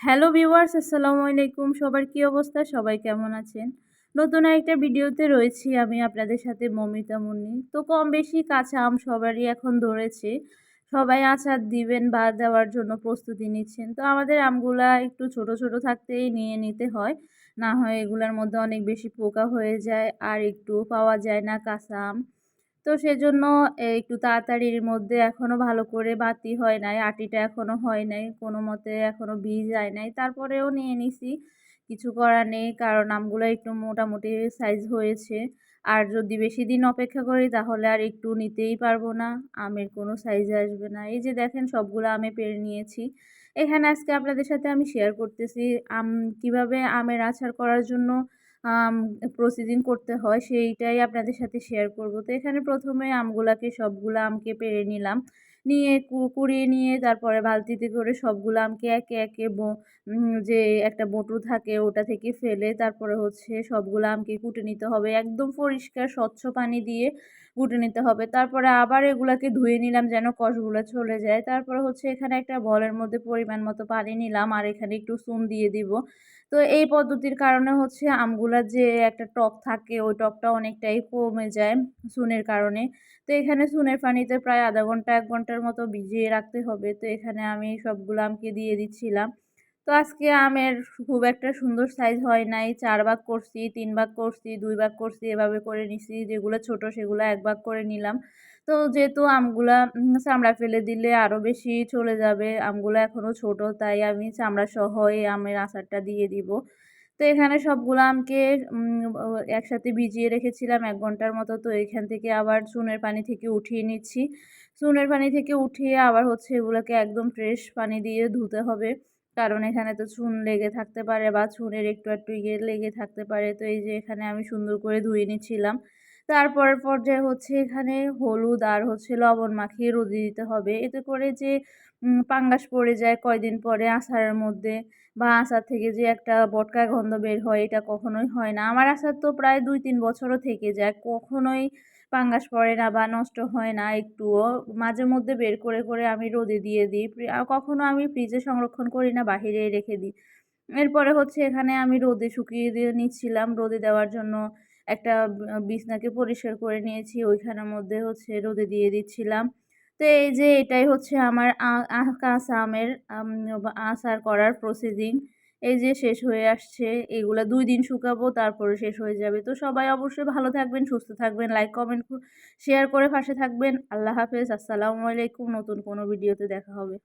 Hello viewers আসসালামু আলাইকুম। সবার কি অবস্থা? সবাই কেমন আছেন? নতুন একটা ভিডিওতে রয়েছি আমি আপনাদের সাথে মমিতা মুন্নি। তো কম বেশি কাঁচা আম সবারই এখন ধরেছে। সবাই আচার দিবেন বা দেওয়ার জন্য প্রস্তুতি নিচ্ছেন। তো আমাদের আমগুলা একটু ছোট ছোট থাকতেই নিয়ে নিতে হয়। না হয় এগুলোর মধ্যে অনেক বেশি পোকা হয়ে যায় আর একটু পাওয়া যায় না কাঁচা আম। তো সেজন্য একটু তাড়াতাড়ির মধ্যে এখনও ভালো করে বাতি হয় নাই, আটিটা এখনও হয় নাই, কোনো মতে এখনও বীজ যায় নাই। তারপরেও নিয়ে নিছি, কিছু করার নেই, কারণ আমগুলো একটু মোটামুটি সাইজ হয়েছে। আর যদি বেশি দিন অপেক্ষা করি, তাহলে আর একটু নিতেই পারব না, আমের কোনো সাইজ আসবে না। এই যে দেখেন, সবগুলো আমে পেরে নিয়েছি। এখানে আজকে আপনাদের সাথে আমি শেয়ার করতেছি, আম কীভাবে আমের আচার করার জন্য প্রসিডিং করতে হয়, সেইটাই আপনাদের সাথে শেয়ার করব। তো এখানে প্রথমে আমগুলাকে সবগুলো আমকে পেরে নিলাম। নিয়ে কুড়িয়ে নিয়ে তারপরে বালতিতে করে সবগুলো আমকে একে একে যে একটা বটু থাকে ওটা থেকে ফেলে তারপরে হচ্ছে সবগুলো আমকে কুটে নিতে হবে। একদম পরিষ্কার, স্বচ্ছ পানি দিয়ে কুটে নিতে হবে। তারপরে আবার এগুলাকে ধুয়ে নিলাম যেন কষগুলো চলে যায়। তারপরে হচ্ছে এখানে একটা বলের মধ্যে পরিমাণ মতো পানি নিলাম আর এখানে একটু চুন দিয়ে দিব। তো এই পদ্ধতির কারণে হচ্ছে আমগুলার যে একটা টক থাকে, ওই টকটা অনেকটাই কমে যায় চুনের কারণে। তো এখানে চুনের পানিতে প্রায় আধা ঘণ্টা, এক ঘণ্টার মতো ভিজিয়ে রাখতে হবে। তো এখানে আমি সবগুলো আমকে দিয়ে দিচ্ছিলাম। তো আজকে আমের খুব একটা সুন্দর সাইজ হয় নাই। চার ভাগ করছি, তিন ভাগ করছি, দুই ভাগ করছি, এভাবে করে নিছি। যেগুলো ছোট সেগুলো এক ভাগ করে নিলাম। তো যেহেতু আমগুলা চামড়া ফেলে দিলে আরও বেশি চলে যাবে। আমগুলো এখনও ছোট, তাই আমি চামড়া সহ এই আমের আচারটা দিয়ে দিব। তো এখানে সবগুলো আমকে একসাথে ভিজিয়ে রেখেছিলাম এক ঘণ্টার মতো। তো এখান থেকে আবার চুনের পানি থেকে উঠিয়ে নিচ্ছি। চুনের পানি থেকে উঠিয়ে আবার হচ্ছে এগুলোকে একদম ফ্রেশ পানি দিয়ে ধুতে হবে। কারণ এখানে তো চুন লেগে থাকতে পারে বা চুনের একটু একটু ইয়ে লেগে থাকতে পারে। তো এই যে এখানে আমি সুন্দর করে ধুয়ে নিচ্ছিলাম। তারপরের পর্যায়ে হচ্ছে এখানে হলুদ আর হচ্ছে লবণ মাখিয়ে রোদে দিতে হবে। এতে করে যে পাঙ্গাস পড়ে যায় কয়দিন পরে আচারের মধ্যে বা আচার থেকে যে একটা বটকা গন্ধ বের হয়, এটা কখনোই হয় না। আমার আচার তো প্রায় দুই তিন বছরও থেকে যায়, কখনোই পাঙ্গাস পড়ে না বা নষ্ট হয় না একটুও। মাঝে মধ্যে বের করে করে আমি রোদে দিয়ে দিই। কখনো আমি ফ্রিজে সংরক্ষণ করি না বাহিরে রেখে দিই। এরপরে হচ্ছে এখানে আমি রোদে শুকিয়ে দিয়ে নিচ্ছিলাম। রোদে দেওয়ার জন্য একটা বিছনাকে পরিষ্কার করে নিয়েছি, ওইখানের মধ্যে হচ্ছে রোদে দিয়ে দিচ্ছিলাম। তো এই যে এটাই হচ্ছে আমার কাঁচা আমের আচার করার প্রসিডিং। এই যে শেষ হয়ে আসছে, এগুলো দুই দিন শুকাবো, তারপরে শেষ হয়ে যাবে। তো সবাই অবশ্যই ভালো থাকবেন, সুস্থ থাকবেন, লাইক, কমেন্ট শেয়ার করে পাশে থাকবেন। আল্লাহ হাফেজ, আসসালামু আলাইকুম, নতুন কোনো ভিডিওতে দেখা হবে।